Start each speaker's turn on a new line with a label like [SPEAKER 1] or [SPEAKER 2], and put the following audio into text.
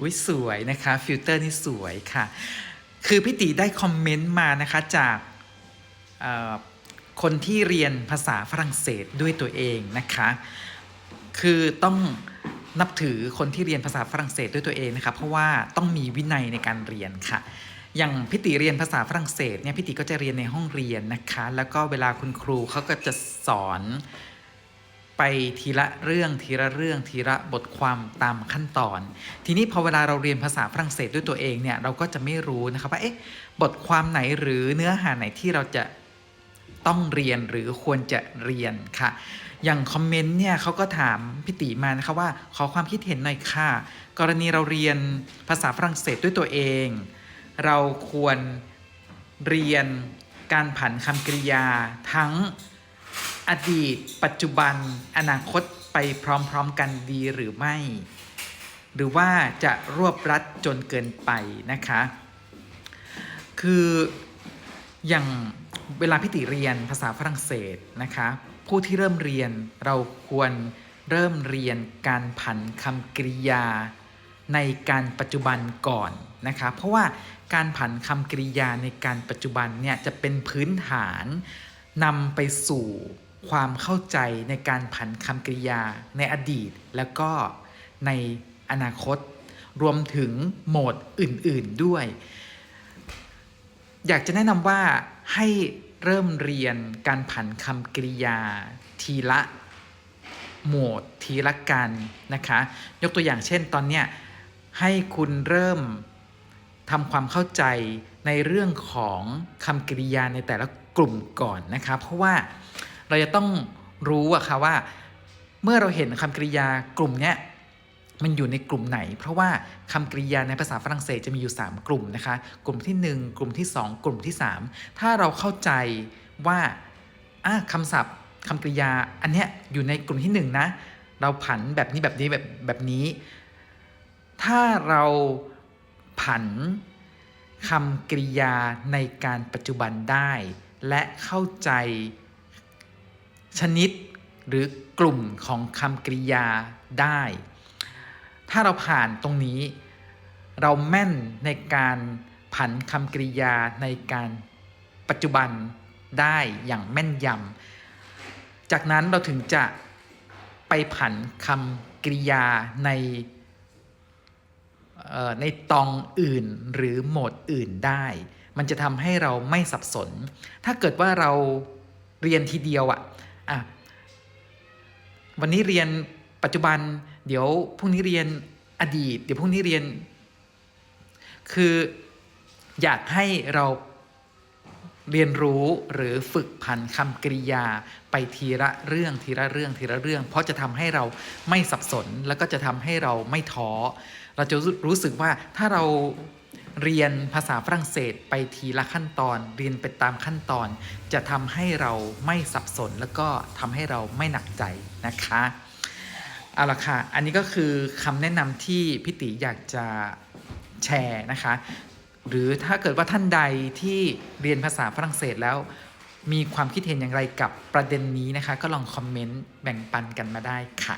[SPEAKER 1] อุ้ยสวยนะคะฟิลเตอร์นี่สวยค่ะ คือพี่ติได้คอมเมนต์มานะคะจากคนที่เรียนภาษาฝรั่งเศสด้วยตัวเองนะคะ คือต้องนับถือคนที่เรียนภาษาฝรั่งเศสด้วยตัวเองนะคะเพราะว่าต้องมีวินัยในการเรียนค่ะ อย่างพิติเรียนภาษาฝรั่งเศสเนี่ยพิติก็จะเรียนในห้องเรียนนะคะ แล้วก็เวลาคุณครูเขาก็จะสอน ไปทีละเรื่องทีละเรื่องทีละบทความตามขั้นตอน ทีนี้พอเวลาเราเรียนภาษาฝรั่งเศสด้วยตัวเองเนี่ยเราก็จะไม่รู้นะครับว่าเอ๊ะบทความไหนหรือเนื้อหาไหนที่เราจะต้องเรียนหรือควรจะเรียนค่ะ อย่างคอมเมนต์เนี่ยเขาก็ถามพี่ติมานะคะว่าขอความคิดเห็นหน่อยค่ะ กรณีเราเรียนภาษาฝรั่งเศสด้วยตัวเอง เราควรเรียนการผันคำกริยาทั้ง อดีต ปัจจุบัน อนาคตไปพร้อมๆกันดีหรือไม่ หรือว่าจะรวบรัดจนเกินไปนะคะ คืออย่างเวลาพิติเรียนภาษาฝรั่งเศสนะคะ ผู้ที่เริ่มเรียนเราควรเริ่มเรียนการผันคำกริยาในการปัจจุบันก่อนนะคะ เพราะว่าการผันคำกริยาในการปัจจุบันเนี่ยจะเป็นพื้นฐานนำไปสู่ ความเข้าใจในการผันคำกริยาในอดีต แล้วก็ในอนาคต รวมถึงโหมดอื่น ๆด้วย อยากจะแนะนำว่าให้เริ่มเรียนการผันคำกริยาทีละโหมดทีละกันนะคะ ยกตัวอย่างเช่นตอนเนี้ยให้คุณเริ่มทำความเข้าใจในเรื่องของคำกริยาในแต่ละกลุ่มก่อนนะคะ เพราะว่า เราจะต้องรู้อะค่ะว่า เมื่อเราเห็นคำกริยากลุ่มเนี้ยมันอยู่ในกลุ่มไหน เพราะว่าคำกริยาในภาษาฝรั่งเศสจะมีอยู่ 3 กลุ่มนะคะ กลุ่มทีหนึ่1 กลุ่มที่ 2 กลุ่มที่ 3 ถ้าเราเข้าใจว่าอะคำศัพท์คำกริยาอันเนี้ยอยู่ในกลุ่มที่1นะเราผันแบบนี้แบบนี้แบบแบบนี้ ถ้าเราผันคำกริยาในการปัจจุบันได้ และเข้าใจ ชนิดหรือกลุ่มของคำกริยาได้ ถ้าเราผ่านตรงนี้ เราแม่นในการผันคำกริยาในการปัจจุบันได้อย่างแม่นยำ จากนั้นเราถึงจะไปผันคำกริยาในในตองอื่นหรือโหมดอื่นได้ มันจะทำให้เราไม่สับสน ถ้าเกิดว่าเราเรียนทีเดียวอะ อะวันนี้เรียนปัจจุบัน เดี๋ยวพรุ่งนี้เรียนอดีต เดี๋ยวพรุ่งนี้เรียน คืออยากให้เราเรียนรู้หรือฝึกผันคำกริยาไปทีละเรื่องทีละเรื่องทีละเรื่อง เพราะจะทำให้เราไม่สับสนแล้วก็จะทำให้เราไม่ท้อเราจะรู้สึกว่าถ้าเรา เรียนภาษาฝรั่งเศสไปทีละขั้นตอน เรียนไปตามขั้นตอน จะทำให้เราไม่สับสน แล้วก็ทำให้เราไม่หนักใจนะคะเอาละค่ะ อันนี้ก็คือคำแนะนำที่พี่ติอยากจะแชร์นะคะ หรือถ้าเกิดว่าท่านใดที่เรียนภาษาฝรั่งเศสแล้ว มีความคิดเห็นอย่างไรกับประเด็นนี้นะคะ ก็ลองคอมเมนต์แบ่งปันกันมาได้ค่ะ